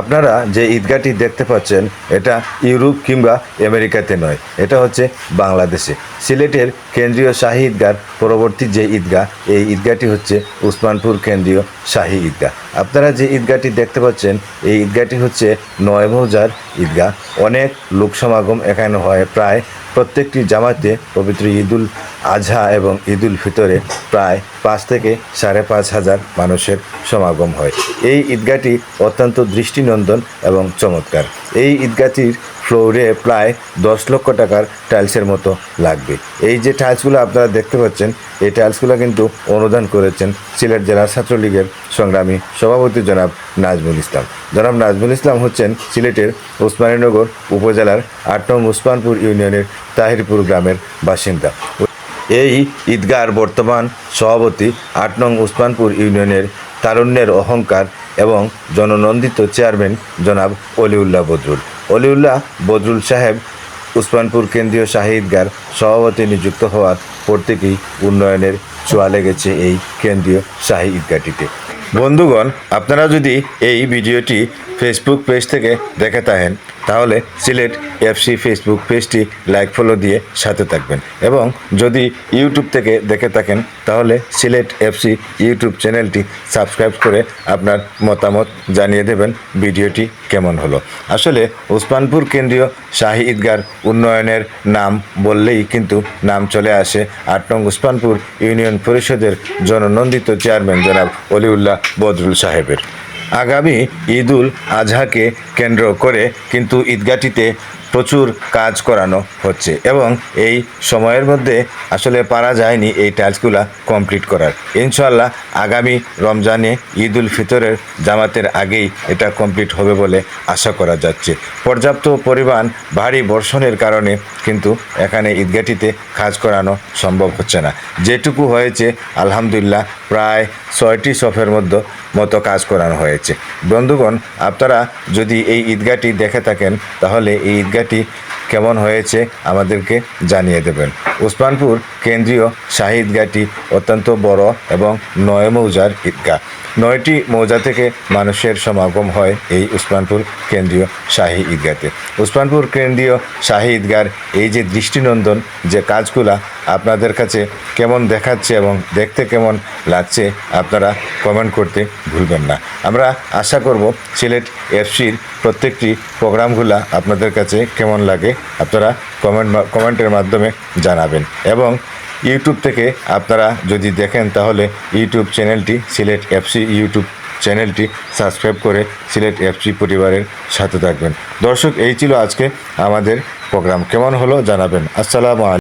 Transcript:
আপনারা যে ঈদগাহটি দেখতে পাচ্ছেন, এটা ইউরোপ কিংবা আমেরিকাতে নয়, এটা হচ্ছে বাংলাদেশে। সিলেটের কেন্দ্রীয় শাহী ঈদগার পরবর্তী যে ঈদগাহ, এই ঈদগাহটি হচ্ছে উসমানপুর কেন্দ্রীয় শাহী ঈদগাহ। আপনারা যে ঈদগাহটি দেখতে পাচ্ছেন, এই ঈদগাহটি হচ্ছে নয় মৌজার ঈদগাহ। অনেক লোক সমাগম এখানে হয়, প্রায় প্রত্যেকটি জামাতে পবিত্র ঈদুল আজহা এবং ঈদুল ফিতরে প্রায় পাঁচ থেকে সাড়ে পাঁচ হাজার মানুষের সমাগম হয়। এই ঈদগাহটি অত্যন্ত দৃষ্টিনন্দন এবং চমৎকার। এই ঈদগাহটির ফ্লোরে প্রায় দশ লক্ষ টাকার টাইলসের মতো লাগবে। এই যে টাইলসগুলো আপনারা দেখতে পাচ্ছেন, এই টাইলসগুলো কিন্তু অনুদান করেছেন সিলেট জেলা ছাত্রলীগের সংগ্রামী সভাপতি জনাব নাজমুল ইসলাম। জনাব নাজমুল ইসলাম হচ্ছেন সিলেটের ওসমানীনগর উপজেলার আট নং উসমানপুর ইউনিয়নের তাহিরপুর গ্রামের বাসিন্দা। এই ঈদগার বর্তমান সভাপতি আট নং উসমানপুর ইউনিয়নের তারুণ্যের অহংকার এবং জননন্দিত চেয়ারম্যান জনাব অলিউল্লাহ বদরুল। অলিউল্লাহ বদরুল সাহেব উসমানপুর কেন্দ্রীয় শাহী ঈদগার সভাপতি নিযুক্ত হওয়ার পর থেকেই উন্নয়নের ছোঁয়া লেগেছে এই কেন্দ্রীয় শাহী ঈদগাহটিতে বন্ধুগণ, আপনারা যদি এই ভিডিওটি ফেসবুক পেজ থেকে দেখে থাকেন তাহলে সিলেট এফসি ফেসবুক পেজটি লাইক ফলো দিয়ে সাথে থাকবেন। এবং যদি ইউটিউব থেকে দেখে থাকেন, তাহলে সিলেট এফসি ইউটিউব চ্যানেলটি সাবস্ক্রাইব করে আপনার মতামত জানিয়ে দেবেন ভিডিওটি কেমন হলো। আসলে উসমানপুর কেন্দ্রীয় শাহী ঈদগার উন্নয়নের নাম বললেই কিন্তু নাম চলে আসে আট নং উসমানপুর ইউনিয়ন পরিষদের জননন্দিত চেয়ারম্যান জনাব অলিউল্লাহ বদরুল সাহেবের। আগামী ঈদুল আজহাকে কেন্দ্র করে কিন্তু ঈদগাহটিতে প্রচুর কাজ করানো হচ্ছে এবং এই সময়ের মধ্যে আসলে পারা যায়নি এই টাইলসগুলা কমপ্লিট করার। ইনশাল্লাহ আগামী রমজানে ঈদ উল ফিতরের জামাতের আগেই এটা কমপ্লিট হবে বলে আশা করা যাচ্ছে। পর্যাপ্ত পরিমাণ ভারী বর্ষণের কারণে কিন্তু এখানে ঈদগাহটিতে কাজ করানো সম্ভব হচ্ছে না। যেটুকু হয়েছে, আলহামদুলিল্লাহ, প্রায় ছয়টি সফের মধ্যে মতো কাজ করানো হয়েছে। বন্ধুগণ, আপনারা যদি এই ঈদগাহটি দেখে থাকেন, তাহলে এই ঈদগাহটি কেমন হয়েছে আমাদেরকে জানিয়ে দেবেন। উসমানপুর কেন্দ্রীয় শাহী ঈদগাহটি অত্যন্ত বড় এবং নয় মৌজার ঈদগাহ। নয়টি মৌজা থেকে মানুষের সমাগম হয় এই উসমানপুর কেন্দ্রীয় শাহী ঈদগাহতে। উসমানপুর কেন্দ্রীয় শাহী ঈদগার এই যে দৃষ্টিনন্দন, যে কাজগুলা আপনাদের কাছে কেমন দেখাচ্ছে এবং দেখতে কেমন লাগছে আপনারা কমেন্ট করতে ভুলবেন না। আমরা আশা করব সিলেট এফসির প্রত্যেকটি প্রোগ্রামগুলা আপনাদের কাছে কেমন লাগে আপনারা কমেন্ট কমেন্টের মাধ্যমে জানাবেন এবং ইউটিউব থেকে আপনারা যদি দেখেন তাহলে ইউটিউব চ্যানেলটি সিলেট এফসি ইউটিউব চ্যানেলটি সাবস্ক্রাইব করে সিলেট এফসি পরিবারের সাথে থাকবেন। দর্শক, এই ছিল আজকে আমাদের প্রোগ্রাম। কেমন হলো জানাবেন। আসসালামু আলাইকুম।